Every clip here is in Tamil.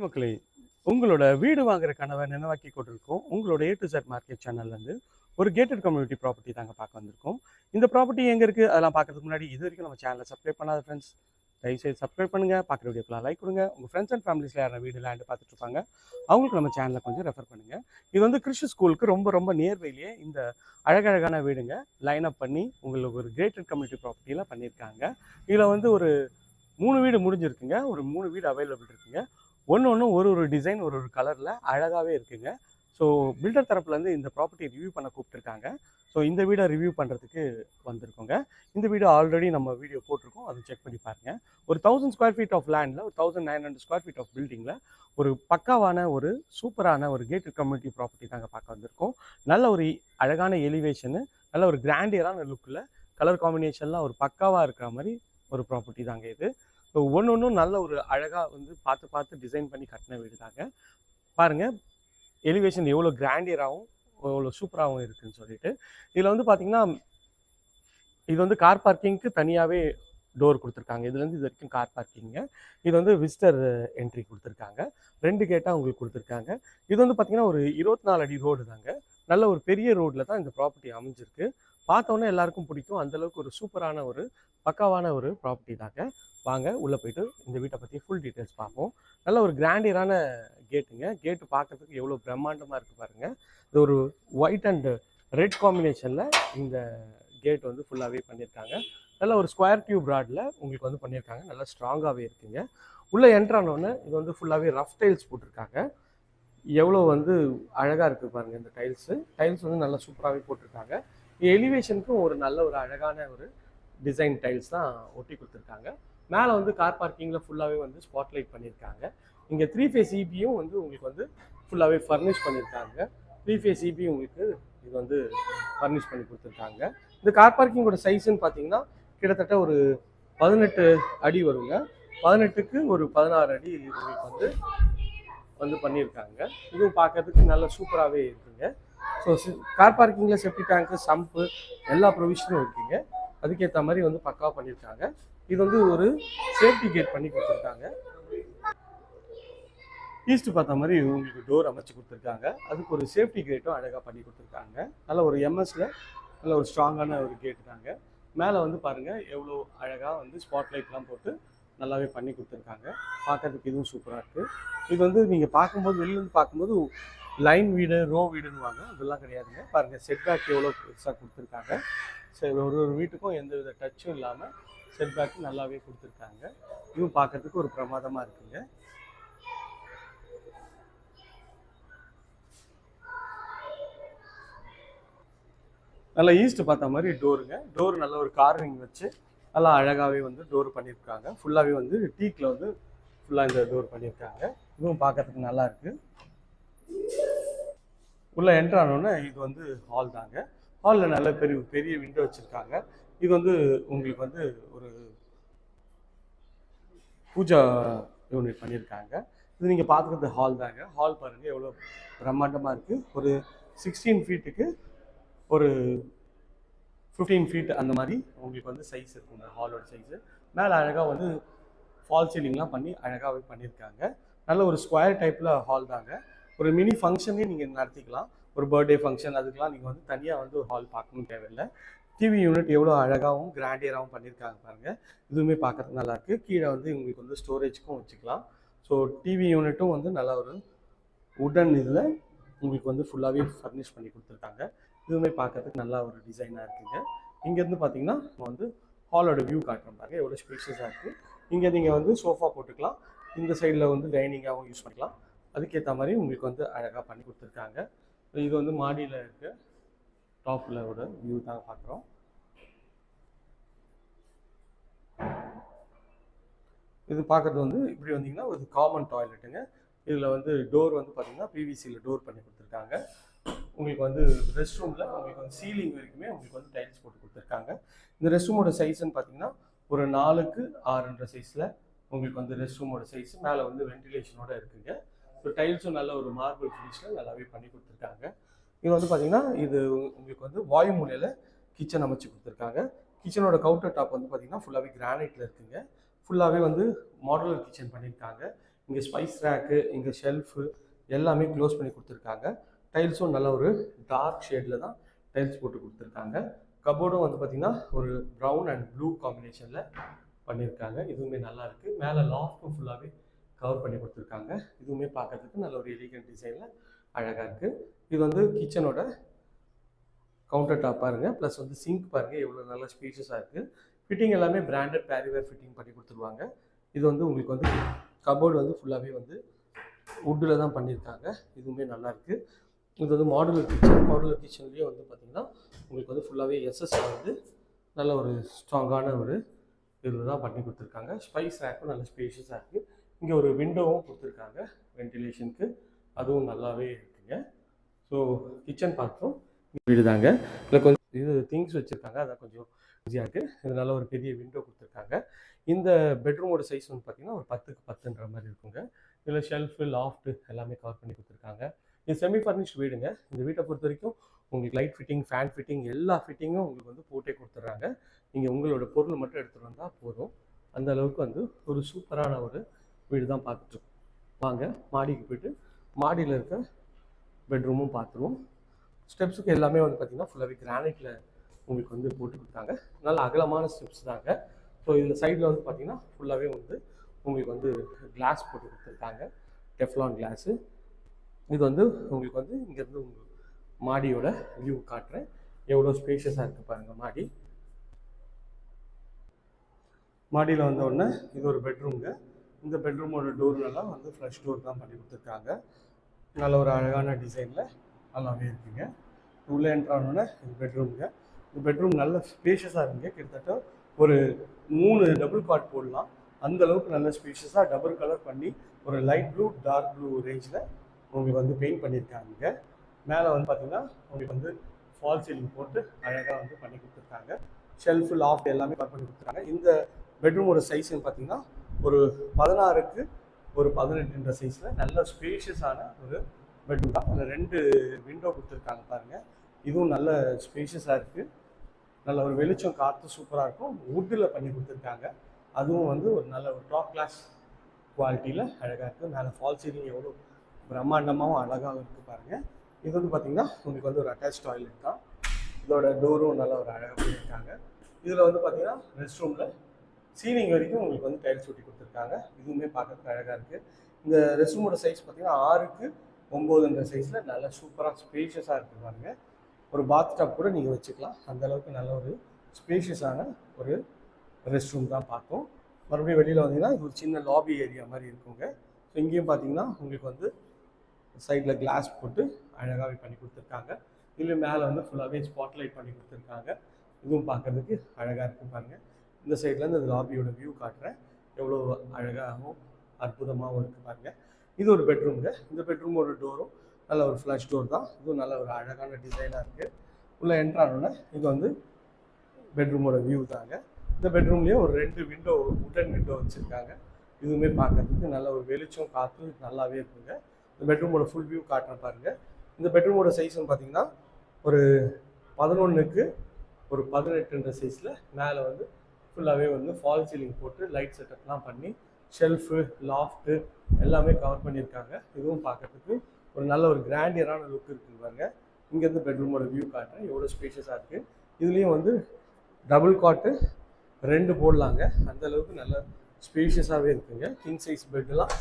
மக்களே உங்களோட வீடு வாங்குற கனவை நினைவாக்கி கொண்டிருக்கோம். உங்களோட ஏ டு Z மார்க்கெட் சேனல்லேருந்து ஒரு கேட்டட் கம்யூனிட்டி ப்ராப்பர்ட்டி தாங்க பார்க்க வந்திருக்கோம். இந்த ப்ராப்பர்ட்டி எங்கே இருக்குது அதெல்லாம் பார்க்கறதுக்கு முன்னாடி இது வரைக்கும் நம்ம சேனலை சப்ஸ்கிரைப் பண்ணாத ஃப்ரெண்ட்ஸ் தயவுசெய்து சப்ஸ்கிரைப் பண்ணுங்கள் பார்க்குற வீடியோக்கெலாம் லைக் கொடுங்க. உங்கள் ஃப்ரெண்ட்ஸ் அண்ட் ஃபேமிலிஸில் யாரும் வீடு லேண்டு பார்த்துட்டு இருப்பாங்க அவங்களுக்கு நம்ம சேனலை கொஞ்சம் ரெஃபர் பண்ணுங்கள் இது வந்து கிறிஸ்து ஸ்கூலுக்கு ரொம்ப ரொம்ப நியர்பைலேயே இந்த அழகழகான வீடுங்க. லைன் அப் பண்ணி உங்களுக்கு ஒரு கிரேட்டட் கம்யூனிட்டி ப்ராப்பர்ட்டியில் பண்ணியிருக்காங்க. இதில் வந்து ஒரு மூணு வீடு முடிஞ்சிருக்குங்க. ஒரு மூணு வீடு அவைலபிள் இருக்குங்க. ஒன்று ஒன்று ஒரு ஒரு டிசைன் ஒரு ஒரு கலரில் அழகாகவே இருக்குங்க. ஸோ பில்டர் தரப்புலேருந்து இந்த ப்ராப்பர்ட்டி ரிவ்யூ பண்ண கூப்பிட்டுருக்காங்க. ஸோ இந்த வீடை ரிவ்யூ பண்ணுறதுக்கு வந்திருக்கோங்க. இந்த வீடு ஆல்ரெடி நம்ம வீடியோ போட்டிருக்கோம். அதை செக் பண்ணி பாருங்கள் ஒரு தௌசண்ட் ஸ்கொயர் ஃபீட் ஆஃப் லேண்டில் ஒரு thousand nine hundred square feet of பில்டிங்கில் ஒரு பக்காவான ஒரு சூப்பரான ஒரு கேட்டட் கம்யூனிட்டி ப்ராப்பர்ட்டி தாங்க பார்க்க வந்திருக்கோம். நல்ல ஒரு அழகான எலிவேஷனு நல்ல ஒரு கிராண்டியரான லுக்கில் கலர் காம்பினேஷன்லாம் ஒரு பக்காவாக இருக்கிற மாதிரி ஒரு ப்ராப்பர்ட்டி தாங்க இது. ஸோ ஒன்று ஒன்றும் நல்ல ஒரு அழகாக வந்து பார்த்து பார்த்து டிசைன் பண்ணி கட்டின வீடு தாங்க பாருங்கள் எலிவேஷன் எவ்வளோ கிராண்டியராகவும் எவ்வளோ சூப்பராகவும் இருக்குன்னு சொல்லிட்டு. இதில் வந்து பார்த்திங்கன்னா இது வந்து கார் பார்க்கிங்க்கு தனியாகவே டோர் கொடுத்துருக்காங்க. இதுலேருந்து இது வரைக்கும் கார் பார்க்கிங்க இது வந்து விசிட்டர் என்ட்ரி கொடுத்துருக்காங்க. ரெண்டு கேட்டால் உங்களுக்கு கொடுத்துருக்காங்க. இது வந்து பார்த்திங்கன்னா ஒரு இருபத்தி நாலு அடி ரோடு தாங்க. நல்ல ஒரு பெரிய ரோட்டில் தான் இந்த ப்ராப்பர்ட்டி அமைஞ்சிருக்கு. பார்த்தோன்னே எல்லாருக்கும் பிடிக்கும். அந்தளவுக்கு ஒரு சூப்பரான ஒரு பக்காவான ஒரு ப்ராப்பர்ட்டி தாங்க. வாங்க உள்ளே போயிட்டு இந்த வீட்டை பற்றி ஃபுல் டீட்டெயில்ஸ் பார்ப்போம். நல்ல ஒரு கிராண்டியரான கேட்டுங்க கேட்டு பார்க்கறதுக்கு எவ்வளோ பிரம்மாண்டமாக இருக்குது பாருங்கள் இது ஒரு ஒயிட் அண்ட் ரெட் காம்பினேஷனில் இந்த கேட் வந்து ஃபுல்லாகவே பண்ணியிருக்காங்க. நல்ல ஒரு ஸ்கொயர் டியூப் ராடில் உங்களுக்கு வந்து பண்ணியிருக்காங்க. நல்லா ஸ்ட்ராங்காகவே இருக்குங்க. உள்ளே என்ட்ரானோடனே இது வந்து ஃபுல்லாகவே ரஃப் டைல்ஸ் போட்டிருக்காங்க. எவ்வளோ வந்து அழகாக இருக்குது பாருங்கள் இந்த டைல்ஸு டைல்ஸ் வந்து நல்லா சூப்பராகவே போட்டிருக்காங்க. எலிவேஷனுக்கும் ஒரு நல்ல ஒரு அழகான ஒரு டிசைன் டைல்ஸ் தான் ஒட்டி கொடுத்துருக்காங்க. மேலே வந்து கார் பார்க்கிங்கில் ஃபுல்லாகவே வந்து ஸ்பாட்லைட் பண்ணியிருக்காங்க. இங்கே த்ரீ ஃபேஸ் இபியும் e வந்து உங்களுக்கு வந்து ஃபுல்லாகவே ஃபர்னிஷ் பண்ணியிருக்காங்க. த்ரீ ஃபேஸ் இபி உங்களுக்கு இது வந்து ஃபர்னிஷ் பண்ணி கொடுத்துருக்காங்க. இந்த கார் பார்க்கிங்கோட சைஸ்ன்னு பார்த்தீங்கன்னா கிட்டத்தட்ட ஒரு பதினெட்டு அடி வருங்க. பதினெட்டுக்கு ஒரு பதினாறு அடி உங்களுக்கு வந்து வந்து பண்ணியிருக்காங்க. இதுவும் பார்க்கறதுக்கு நல்ல சூப்பராகவே இருக்குங்க. ஸோ கார் பார்க்கிங்கில் செப்டி டேங்க்கு சம்ப்பு எல்லா ப்ரொவிஷனும் இருக்குங்க. அதுக்கேற்ற மாதிரி வந்து பக்காவாக பண்ணியிருக்காங்க இது வந்து ஒரு சேஃப்டி கேட் பண்ணி கொடுத்துருக்காங்க. ஈஸ்ட் பார்த்த மாதிரி உங்களுக்கு டோர் அமைச்சு கொடுத்துருக்காங்க. அதுக்கு ஒரு சேஃப்டி கேட்டும் அழகாக பண்ணி கொடுத்துருக்காங்க. நல்ல ஒரு எம்எஸ்ல நல்ல ஒரு ஸ்ட்ராங்கான ஒரு கேட்டு தாங்க. மேலே வந்து பாருங்கள் எவ்வளோ அழகாக வந்து ஸ்பாட்லைட்லாம் போட்டு நல்லாவே பண்ணி கொடுத்துருக்காங்க. பார்க்கறதுக்கு இதுவும் சூப்பராக இருக்குது இது வந்து நீங்கள் பார்க்கும்போது வெளிலேருந்து பார்க்கும்போது லைன் வீடு ரோ வீடுன்னு வாங்க அதெல்லாம் கிடையாதுங்க. பாருங்கள் செட்பேக் எவ்வளோ பெருசாக கொடுத்துருக்காங்க. சரி ஒரு ஒரு வீட்டுக்கும் எந்த வித டச்சும் இல்லாமல் செட்பேக் நல்லாவே கொடுத்துருக்காங்க. இதுவும் பார்க்கறதுக்கு ஒரு பிரமாதமாக இருக்குங்க. நல்லா ஈஸ்ட் பார்த்த மாதிரி டோருங்க டோர் நல்ல ஒரு கார்விங் வச்சு நல்லா அழகாகவே வந்து டோர் பண்ணியிருக்காங்க. ஃபுல்லாகவே வந்து டீக்கில் வந்து ஃபுல்லாக இந்த டோர் பண்ணியிருக்காங்க. இதுவும் பார்க்கறதுக்கு நல்லா இருக்குது உள்ளே என்ட்ரு இது வந்து ஹால் தாங்க. ஹாலில் நல்ல பெரிய பெரிய விண்டோ வச்சுருக்காங்க. இது வந்து உங்களுக்கு வந்து ஒரு பூஜா யூனிட் பண்ணியிருக்காங்க இது நீங்கள் பார்க்குறது ஹால் தாங்க. ஹால் பாருங்கள் எவ்வளோ பிரம்மாண்டமாக இருக்குது ஒரு சிக்ஸ்டீன் ஃபீட்டுக்கு ஒரு ஃபிஃப்டீன் ஃபீட் அந்த மாதிரி உங்களுக்கு வந்து சைஸ் இருக்குங்க ஹாலோட சைஸு மேலே அழகாக வந்து ஃபால் சீலிங்லாம் பண்ணி அழகாகவே பண்ணியிருக்காங்க நல்ல ஒரு ஸ்கொயர் டைப்பில் ஹால் தாங்க. ஒரு மினி ஃபங்க்ஷனே நீங்கள் நடத்திக்கலாம். ஒரு பர்த்டே ஃபங்க்ஷன் அதுக்கெலாம் நீங்கள் வந்து தனியாக வந்து ஒரு ஹால் பார்க்கணும் தேவையில்லை. டிவி யூனிட் எவ்வளோ அழகாகவும் கிராண்டியராகவும் பண்ணியிருக்காங்க பாருங்கள் இதுவுமே பார்க்குறது நல்லாயிருக்கு கீழே வந்து உங்களுக்கு வந்து ஸ்டோரேஜ்க்கும் வச்சுக்கலாம். ஸோ டிவி யூனிட்டும் வந்து நல்ல ஒரு உடன் இதில் உங்களுக்கு வந்து ஃபுல்லாகவே ஃபர்னிஷ் பண்ணி கொடுத்துருக்காங்க. இதுவுமே பார்க்கறதுக்கு நல்லா ஒரு டிசைனாக இருக்குங்க. இங்கேருந்து பார்த்தீங்கன்னா நம்ம வந்து ஹாலோட வியூ காட்டுற பாருங்க. எவ்வளோ ஸ்பேஷியஸாக இருக்குது இங்கே நீங்கள் வந்து சோஃபா போட்டுக்கலாம். இந்த சைடில் வந்து டைனிங்காகவும் யூஸ் பண்ணிக்கலாம். அதுக்கேற்ற மாதிரி உங்களுக்கு வந்து அழகாக பண்ணி கொடுத்துருக்காங்க. இது வந்து மாடியில் இருக்க டாப்பில் ஒரு வியூ தான் பார்க்குறோம் இது பார்க்குறது வந்து இப்படி வந்தீங்கன்னா ஒரு காமன் டாய்லெட்டுங்க இதில் வந்து டோர் வந்து பார்த்தீங்கன்னா பிவிசியில் டோர் பண்ணி கொடுத்துருக்காங்க. உங்களுக்கு வந்து ரெஸ்ட் ரூமில் உங்களுக்கு வந்து சீலிங் வரைக்குமே உங்களுக்கு வந்து டைல்ஸ் போட்டு கொடுத்துருக்காங்க. இந்த ரெஸ்ட் ரூமோட சைஸ்ன்னு பார்த்தீங்கன்னா ஒரு நாலுக்கு ஆறுன்ற சைஸில் உங்களுக்கு வந்து ரெஸ்ட் ரூமோட சைஸ் மேலே வந்து வென்டிலேஷனோட இருக்குங்க. ஸோ டைல்ஸும் நல்ல ஒரு மார்பிள் ஃபினிஷில் நல்லாவே பண்ணி கொடுத்துருக்காங்க. இது வந்து பார்த்தீங்கன்னா இது உங்களுக்கு வந்து வாயு மூலையில் கிச்சன் அமைச்சு கொடுத்துருக்காங்க. கிச்சனோட கவுண்டர் டாப் வந்து பார்த்தீங்கன்னா ஃபுல்லாகவே கிரானைட்டில் இருக்குங்க. ஃபுல்லாகவே வந்து மாடுலர் கிச்சன் பண்ணியிருக்காங்க. இங்கே ஸ்பைஸ் ரேக்கு இங்கே ஷெல்ஃபு எல்லாமே க்ளோஸ் பண்ணி கொடுத்துருக்காங்க. டைல்ஸும் நல்ல ஒரு டார்க் ஷேடில் தான் டைல்ஸ் போட்டு கொடுத்துருக்காங்க. கபோர்டும் வந்து பார்த்திங்கன்னா ஒரு ப்ரௌன் அண்ட் ப்ளூ காம்பினேஷனில் பண்ணியிருக்காங்க. இதுவுமே நல்லா இருக்குது மேலே லாஃப்ட்டும் ஃபுல்லாகவே கவர் பண்ணி கொடுத்துருக்காங்க. இதுவுமே பார்க்கறதுக்கு நல்ல ஒரு எலிகன் டிசைனில் அழகாக இருக்குது இது வந்து கிச்சனோட கவுண்டர் டாப் பாருங்கள் ப்ளஸ் வந்து சிங்க் பாருங்க. எவ்வளோ நல்ல ஸ்பீசஸாக இருக்குது ஃபிட்டிங் எல்லாமே பிராண்டட் பேரிவேர் ஃபிட்டிங் பண்ணி கொடுத்துருவாங்க. இது வந்து உங்களுக்கு வந்து கபோர்டு வந்து ஃபுல்லாகவே வந்து வுட்டில் தான் பண்ணியிருக்காங்க இதுவுமே நல்லாயிருக்கு இது வந்து மாடுலர் கிச்சன் மாடுலர் கிச்சன்லேயே வந்து பார்த்திங்கன்னா உங்களுக்கு வந்து ஃபுல்லாகவே எஸ்எஸ் வந்து நல்ல ஒரு ஸ்ட்ராங்கான ஒரு இதில் தான் பண்ணி கொடுத்துருக்காங்க. ஸ்பைஸ் ரேக்கும் நல்ல ஸ்பேஷியஸாக இருக்குது இங்கே ஒரு விண்டோவும் கொடுத்துருக்காங்க வென்டிலேஷனுக்கு அதுவும் நல்லாவே இருக்குங்க. ஸோ கிச்சன் பார்த்தோம் வீடு தாங்க இல்லை கொஞ்சம் இது திங்ஸ் வச்சுருக்காங்க. அதான் கொஞ்சம் ஈஸியாக இருக்குது இதனால ஒரு பெரிய விண்டோ கொடுத்துருக்காங்க. இந்த பெட்ரூமோட சைஸ் வந்து பார்த்திங்கன்னா ஒரு பத்துக்கு பத்துன்ற மாதிரி இருக்குங்க. இதில் ஷெல்ஃபு லாஃப்ட்டு எல்லாமே கவர் பண்ணி கொடுத்துருக்காங்க. இது செமி ஃபர்னிஷ்ட் வீடுங்க. இந்த வீட்டை பொறுத்த வரைக்கும் உங்களுக்கு லைட் ஃபிட்டிங் ஃபேன் ஃபிட்டிங் எல்லா ஃபிட்டிங்கும் உங்களுக்கு வந்து போட்டே கொடுத்துட்றாங்க. நீங்கள் உங்களோட பொருள் மட்டும் எடுத்துகிட்டு வந்தால் போதும். அந்த அளவுக்கு வந்து ஒரு சூப்பரான ஒரு வீடு தான் பார்த்துட்டு வாங்க மாடிக்கு போயிட்டு மாடியில் இருக்க பெட்ரூமும் பார்த்துருவோம் ஸ்டெப்ஸுக்கு எல்லாமே வந்து பார்த்திங்கன்னா ஃபுல்லாகவே கிரானைட்டில் உங்களுக்கு வந்து போட்டு கொடுத்தாங்க. நல்ல அகலமான ஸ்டெப்ஸ் தாங்க. ஸோ இதில் சைடில் வந்து பார்த்திங்கன்னா ஃபுல்லாகவே வந்து உங்களுக்கு வந்து கிளாஸ் போட்டு கொடுத்துருக்காங்க. டெஃப்லான் கிளாஸு இது வந்து உங்களுக்கு வந்து இங்கேருந்து உங்கள் மாடியோட வியூ காட்டுறேன். எவ்வளோ ஸ்பேஷியஸாக இருக்குது பாருங்கள் மாடி. மாடியில் வந்த உடனே இது ஒரு பெட்ரூம்ங்க இந்த பெட்ரூமோட டோர்லலாம் வந்து ஃப்ரெஷ் டோர் தான் பண்ணி கொடுத்துருக்காங்க. நல்ல ஒரு அழகான டிசைனில் நல்லாவே இருக்குங்க. உள்ளே என்ட்ரானோடனே இந்த பெட்ரூமுங்க. இந்த பெட்ரூம் நல்ல ஸ்பேஷியஸாக இருக்குங்க. கிட்டத்தட்ட ஒரு மூணு டபுள் காட் போடலாம். அந்த அளவுக்கு நல்ல ஸ்பேஷியஸாக டபுள் கலர் பண்ணி ஒரு லைட் ப்ளூ டார்க் ப்ளூ ரேஞ்சில் உங்களுக்கு வந்து பெயிண்ட் பண்ணியிருக்காங்க. மேலே வந்து பார்த்தீங்கன்னா உங்களுக்கு வந்து ஃபால் சீலிங் போட்டு அழகாக வந்து பண்ணி கொடுத்துருக்காங்க. ஷெல்ஃபு லாஃப்ட் எல்லாமே கட் பண்ணி கொடுத்துருக்காங்க. இந்த பெட்ரூமோட சைஸ்ன்னு பார்த்தீங்கன்னா ஒரு பதினாறுக்கு ஒரு பதினெட்டுன்ற சைஸில் நல்ல ஸ்பேஷியஸான ஒரு பெட்ரூம் தான். அதில் ரெண்டு விண்டோ கொடுத்துருக்காங்க பாருங்கள் இதுவும் நல்ல ஸ்பேஷியஸாக இருக்குது நல்ல ஒரு வெளிச்சம் காற்று சூப்பராக இருக்கும். வுட்டில் பண்ணி கொடுத்துருக்காங்க. அதுவும் வந்து ஒரு நல்ல ஒரு டாப் கிளாஸ் குவாலிட்டியில் அழகாக இருக்குது மேலே ஃபால் சீலிங் எவ்வளோ பிரம்மாண்டமாகவும் அழகாகவும் இருக்குது பாருங்கள் இது வந்து பார்த்திங்கன்னா உங்களுக்கு வந்து ஒரு அட்டாச் டாய்லெட் தான். இதோட டோரும் நல்ல ஒரு அழகாக பண்ணியிருக்காங்க. இதில் வந்து பார்த்திங்கன்னா ரெஸ்ட் ரூமில் சீலிங் வரைக்கும் உங்களுக்கு வந்து டைல்ஸ் ஒட்டி கொடுத்துருக்காங்க. இதுவுமே பார்க்கறதுக்கு அழகாக இருக்குது இந்த ரெஸ்ட் ரூமோட சைஸ் பார்த்திங்கன்னா ஆறுக்கு ஒம்போதுன்ற சைஸில் நல்ல சூப்பராக ஸ்பேஷியஸாக இருக்குது பாருங்க. ஒரு பாத் டப் கூட நீங்கள் வச்சுக்கலாம். அந்த அளவுக்கு நல்ல ஒரு ஸ்பேஷியஸான ஒரு ரெஸ்ட் ரூம் தான் பார்த்தோம். மறுபடியும் வெளியில் வந்தீங்கன்னா இது ஒரு சின்ன லாபி ஏரியா மாதிரி இருக்குங்க. ஸோ இங்கேயும் பார்த்தீங்கன்னா உங்களுக்கு வந்து சைடில் கிளாஸ் போட்டு அழகாகவே பண்ணி கொடுத்துருக்காங்க. இதுலேயும் மேலே வந்து ஃபுல்லாகவே ஸ்பாட்லைட் பண்ணி கொடுத்துருக்காங்க. இதுவும் பார்க்கறதுக்கு அழகாக இருக்கும் பாருங்கள் இந்த சைட்லேருந்து இந்த லாபியோட வியூ காட்டுறேன் எவ்வளோ அழகாகவும் அற்புதமாகவும் இருக்குது பாருங்கள் இது ஒரு பெட்ரூம்ங்க இந்த பெட்ரூமோட டோரும் நல்ல ஒரு ஃப்ளாஷ் டோர் தான். இதுவும் நல்ல ஒரு அழகான டிசைனாக இருக்குது உள்ளே என்ட்ரானோடனே இது வந்து பெட்ரூமோட வியூ தாங்க. இந்த பெட்ரூம்லேயே ஒரு ரெண்டு விண்டோ உடன் விண்டோ வச்சுருக்காங்க. இதுவுமே பார்க்கறதுக்கு நல்ல ஒரு வெளிச்சம் காற்று நல்லாவே இருக்குங்க. இந்த பெட்ரூமோட ஃபுல் வியூ காட்டுறேன் பாருங்கள் இந்த பெட்ரூமோட சைஸ்னு பார்த்தீங்கன்னா ஒரு பதினொன்றுக்கு ஒரு பதினெட்டுன்ற சைஸில் மேலே வந்து ஃபுல்லாகவே வந்து ஃபால் சீலிங் போட்டு லைட் செட்டப்லாம் பண்ணி ஷெல்ஃபு லாஃப்ட்டு எல்லாமே கவர் பண்ணியிருக்காங்க. இதுவும் பார்க்கறதுக்கு ஒரு நல்ல ஒரு கிராண்டியரான லுக் இருக்குது பாருங்க. இங்கேருந்து பெட்ரூமோட வியூ காட்டுறேன். எவ்வளோ ஸ்பேஷியஸாக இருக்குது இதுலேயும் வந்து டபுள் காட்டு ரெண்டு போடலாங்க. அந்த அளவுக்கு நல்ல ஸ்பேஷியஸாகவே இருக்குங்க. கிங் சைஸ் பெட்டெல்லாம்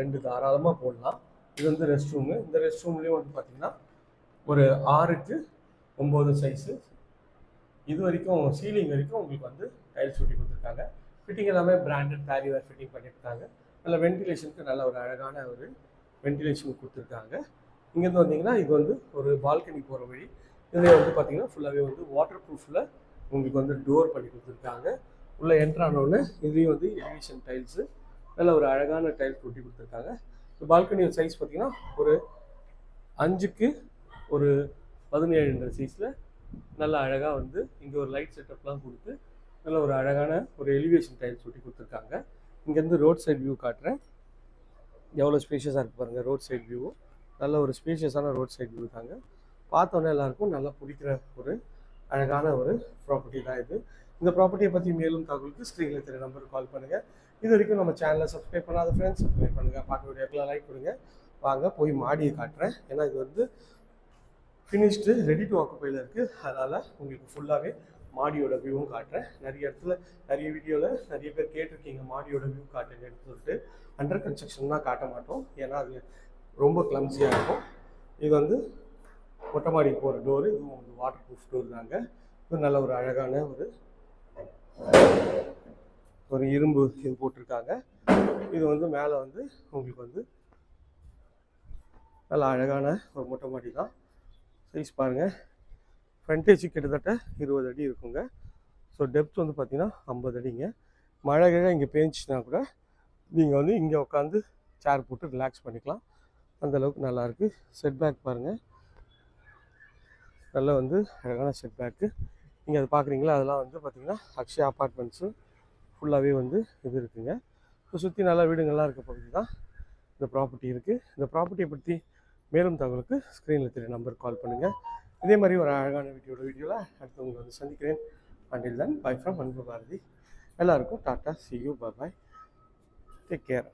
ரெண்டு தாராளமாக போடலாம். இது வந்து ரெஸ்ட் ரூமு இந்த ரெஸ்ட் ரூம்லேயும் வந்து பார்த்தீங்கன்னா ஒரு ஆறுக்கு ஒம்பது சைஸு இது வரைக்கும் சீலிங் வரைக்கும் உங்களுக்கு வந்து டைல்ஸ் ஒட்டி கொடுத்துருக்காங்க. ஃபிட்டிங் எல்லாமே பிராண்டட் பேரிவேர் ஃபிட்டிங் பண்ணியிருக்காங்க. நல்ல வென்டிலேஷனுக்கு நல்ல ஒரு அழகான ஒரு வென்டிலேஷன் கொடுத்துருக்காங்க. இங்கேருந்து வந்தீங்கன்னா இது வந்து ஒரு பால்கனி போகிற வழி. இதில் வந்து பார்த்தீங்கன்னா ஃபுல்லாகவே வந்து வாட்டர் ப்ரூஃபில் உங்களுக்கு வந்து டோர் பண்ணி கொடுத்துருக்காங்க. உள்ளே என்ட்ரானோடனே இதுலேயும் வந்து எலிவேஷன் டைல்ஸு நல்ல ஒரு அழகான டைல்ஸ் ஒட்டி கொடுத்துருக்காங்க. இந்த பால்கனி சைஸ் பார்த்தீங்கன்னா ஒரு அஞ்சுக்கு ஒரு பதினேழுன்ற சைஸில் நல்ல அழகாக வந்து இங்கே ஒரு லைட் செட்டப்லாம் கொடுத்து நல்ல ஒரு அழகான ஒரு எலிவேஷன் டைல்ஸ் ஒட்டி கொடுத்துருக்காங்க. இங்கேருந்து ரோட் சைட் வியூ காட்டுறேன். எவ்வளோ ஸ்பேஷியஸாக இருக்குது பாருங்கள் ரோட் சைட் வியூவும் நல்ல ஒரு ஸ்பேஷியஸான ரோட் சைட் வியூ தாங்க. பார்த்தோன்னே எல்லாருக்கும் நல்லா பிடிக்கிற ஒரு அழகான ஒரு ப்ராப்பர்ட்டி தான் இது. இந்த ப்ராப்பர்ட்டியை பற்றி மேலும் தகவலுக்கு ஸ்க்ரீனில் தெரிய நம்பருக்கு கால் பண்ணுங்கள் இது வரைக்கும் நம்ம சேனலை சப்ஸ்கிரைப் பண்ணாத ஃப்ரெண்ட்ஸ் சப்ஸ்கிரைப் பண்ணுங்கள் பார்க்க வீடியோக்கெலாம் லைக் கொடுங்க. வாங்க போய் மாடியை காட்டுறேன். ஏன்னா இது வந்து ஃபினிஷ்டு ரெடி டு ஆக்குப்பையில் இருக்குது அதனால் உங்களுக்கு ஃபுல்லாகவே மாடியோட வியூவும் காட்டுறேன். நிறைய இடத்துல நிறைய வீடியோவில் நிறைய பேர் கேட்டிருக்கீங்க மாடியோட வியூ காட்டுங்கன்னு சொல்லிட்டு. அண்டர் கன்ஸ்ட்ரக்ஷன் தான் காட்ட மாட்டோம். ஏன்னா அது ரொம்ப கிளம்ஸியாக இருக்கும். இது வந்து மொட்டை மாடி போகிற டோரு இதுவும் வந்து வாட்டர் ப்ரூஃப் டோர் தாங்க. இது நல்ல ஒரு அழகான ஒரு ஒரு இரும்பு இது போட்டிருக்காங்க. இது வந்து மேலே வந்து உங்களுக்கு வந்து நல்ல அழகான ஒரு மொட்டை மாடி தான் சைஸ் பாருங்கள் ஃப்ரண்டேஜ் கிட்டத்தட்ட இருபது அடி இருக்குங்க. ஸோ டெப்த் வந்து பார்த்திங்கன்னா ஐம்பது அடிங்க. மழை கிழ இங்கே பேஞ்சுச்சுன்னா கூட நீங்கள் வந்து இங்கே உட்காந்து சேர் போட்டு ரிலாக்ஸ் பண்ணிக்கலாம். அந்த அளவுக்கு நல்லா செட் பேக் பாருங்கள் நல்லா வந்து அழகான செட் பேக்கு நீங்கள் அது பார்க்குறீங்களா அதெல்லாம் வந்து பார்த்திங்கன்னா அக்ஷயா அப்பார்ட்மெண்ட்ஸு ஃபுல்லாகவே வந்து இது இருக்குங்க. இப்போ சுற்றி நல்லா வீடுங்கள்லாம் இருக்க பகுதி தான் இந்த ப்ராப்பர்ட்டி இருக்குது இந்த ப்ராப்பர்ட்டியை பற்றி மேலும் தகவலுக்கு ஸ்க்ரீனில் தெரிய நம்பருக்கு கால் பண்ணுங்கள் இதே மாதிரி ஒரு அழகான வீடியோட வீடியோவில் அடுத்து உங்களை வந்து சந்திக்கிறேன். Until than by from Anbu Bharathi. எல்லாருக்கும் tata see you bye take care